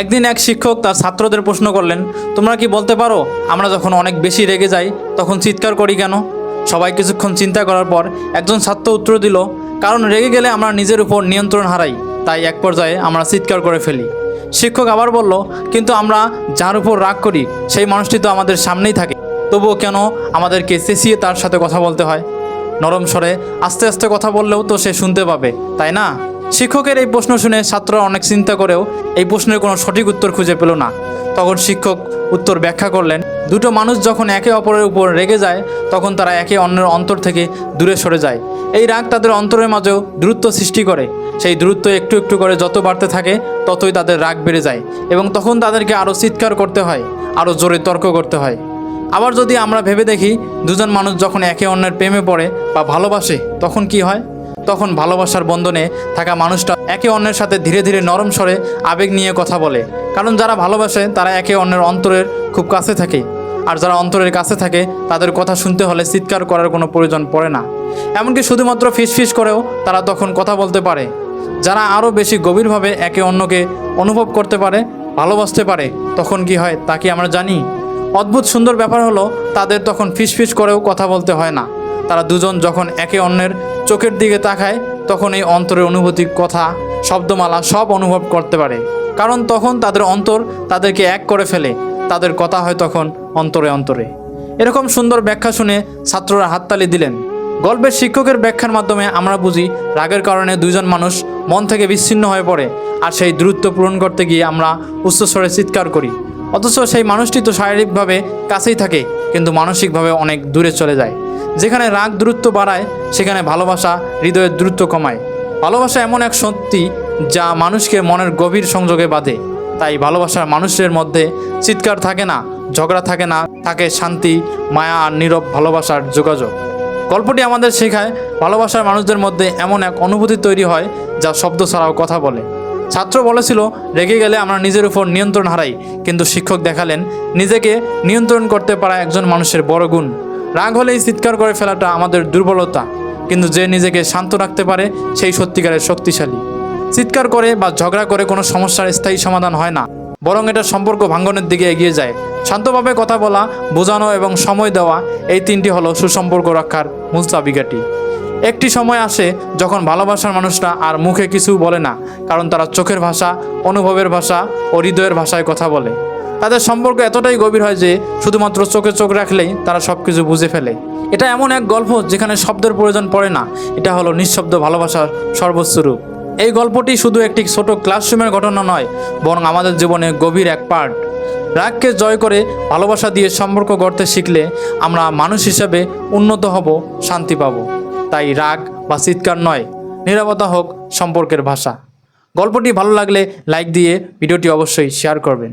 একদিন এক শিক্ষক তার ছাত্রদের প্রশ্ন করলেন, তোমরা কি বলতে পারো, আমরা যখন অনেক বেশি রেগে যাই, তখন চিৎকার করি কেন? সবাই কিছুক্ষণ চিন্তা করার পর একজন ছাত্র উত্তর দিল, কারণ রেগে গেলে আমরা নিজের উপর নিয়ন্ত্রণ হারাই, তাই এক পর্যায়ে আমরা চিৎকার করে ফেলি। শিক্ষক আবার বলল, কিন্তু আমরা যার উপর রাগ করি, সেই মানুষটি তো আমাদের সামনেই থাকে, তবুও কেন আমাদেরকে চেঁচিয়ে তার সাথে কথা বলতে হয়? নরম স্বরে আস্তে আস্তে কথা বললেও তো সে শুনতে পাবে, তাই না? শিক্ষকের এই প্রশ্ন শুনে ছাত্ররা অনেক চিন্তা করেও এই প্রশ্নের কোনো সঠিক উত্তর খুঁজে পেল না। তখন শিক্ষক উত্তর ব্যাখ্যা করলেন, দুটো মানুষ যখন একে অপরের উপর রেগে যায়, তখন তারা একে অন্যের অন্তর থেকে দূরে সরে যায়। এই রাগ তাদের অন্তরের মাঝেও দূরত্ব সৃষ্টি করে। সেই দূরত্ব একটু একটু করে যত বাড়তে থাকে, ততই তাদের রাগ বেড়ে যায় এবং তখন তাদেরকে আরও চিৎকার করতে হয়, আরও জোরে তর্ক করতে হয়। আবার যদি আমরা ভেবে দেখি, দুজন মানুষ যখন একে অন্যের প্রেমে পড়ে বা ভালোবাসে, তখন কি হয়? তখন ভালোবাসার বন্ধনে থাকা মানুষটা একে অন্যের সাথে ধীরে ধীরে নরম স্বরে আবেগ নিয়ে কথা বলে। কারণ যারা ভালোবাসে, তারা একে অন্যের অন্তরের খুব কাছে থাকে। আর যারা অন্তরের কাছে থাকে, তাদের কথা শুনতে হলে চিৎকার করার কোনো প্রয়োজন পড়ে না। এমনকি শুধুমাত্র ফিসফিস করেও তারা তখন কথা বলতে পারে। যারা আরও বেশি গভীরভাবে একে অন্যকে অনুভব করতে পারে, ভালোবাসতে পারে, তখন কি হয় তা কি আমরা জানি? অদ্ভুত সুন্দর ব্যাপার হলো, তাদের তখন ফিসফিস করেও কথা বলতে হয় না। তারা দুজন যখন একে অন্যের চোখের দিকে তাকায়, তখন এই অন্তরের অনুভূতি কথা, শব্দমালা সব অনুভব করতে পারে। কারণ তখন তাদের অন্তর তাদেরকে এক করে ফেলে, তাদের কথা হয় তখন অন্তরে অন্তরে। এরকম সুন্দর ব্যাখ্যা শুনে ছাত্ররা হাততালি দিলেন। গল্পের শিক্ষকের ব্যাখ্যার মাধ্যমে আমরা বুঝি, রাগের কারণে দুজন মানুষ মন থেকে বিচ্ছিন্ন হয়ে পড়ে, আর সেই দূরত্ব পূরণ করতে গিয়ে আমরা উচ্চস্বরে চিৎকার করি। অথচ সেই মানুষটি তো শারীরিকভাবে কাছেই থাকে কিন্তু মানসিকভাবে অনেক দূরে চলে যায়। যেখানে রাগ দূরত্ব বাড়ায়, সেখানে ভালোবাসা হৃদয়ের দূরত্ব কমায়। ভালোবাসা এমন এক সত্যি যা মানুষকে মনের গভীর সংযোগে বাঁধে। তাই ভালোবাসার মানুষের মধ্যে চিৎকার থাকে না, ঝগড়া থাকে না, থাকে শান্তি, মায়া আর নীরব ভালোবাসার যোগাযোগ। গল্পটি আমাদের শেখায়, ভালোবাসার মানুষদের মধ্যে এমন এক অনুভূতি তৈরি হয় যা শব্দ ছাড়াও কথা বলে। ছাত্র বলেছিল, রেগে গেলে আমরা নিজের উপর নিয়ন্ত্রণ হারাই। কিন্তু শিক্ষক দেখালেন, নিজেকে নিয়ন্ত্রণ করতে পারা একজন মানুষের বড় গুণ। রাগ হলেই চিৎকার করে ফেলাটা আমাদের দুর্বলতা। কিন্তু যে নিজেকে শান্ত রাখতে পারে, সেই সত্যিকারের শক্তিশালী। চিৎকার করে বা ঝগড়া করে কোনো সমস্যার স্থায়ী সমাধান হয় না। বরং এটা সম্পর্ক ভাঙ্গনের দিকে এগিয়ে যায়। শান্তভাবে কথা বলা, বোঝানো এবং সময় দেওয়া, এই তিনটি হলো সুসম্পর্ক রক্ষার মূল চাবিকাঠি। একটি সময় আসে যখন ভালোবাসার মানুষরা আর মুখে কিছু বলে না, কারণ তারা চোখের ভাষা, অনুভবের ভাষা ও হৃদয়ের ভাষায় কথা বলে। তাদের সম্পর্ক এতটাই গভীর হয় যে শুধুমাত্র চোখে চোখ রাখলেই তারা সব কিছু বুঝে ফেলে। এটা এমন এক গল্প যেখানে শব্দের প্রয়োজন পড়ে না, এটা হলো নিঃশব্দ ভালোবাসার সর্বোচ্চ রূপ। এই গল্পটি শুধু একটি ছোট ক্লাসরুমের ঘটনা নয়, বরং আমাদের জীবনে গভীর এক পার্ট। রাগকে জয় করে ভালোবাসা দিয়ে সম্পর্ক গড়তে শিখলে আমরা মানুষ হিসেবে উন্নত হব, শান্তি পাব। তাই রাগ বা চিৎকার নয়। নিরাপত্তা হোক সম্পর্কের ভাষা। গল্পটি ভালো লাগলে লাইক দিয়ে ভিডিওটি অবশ্যই শেয়ার করবেন।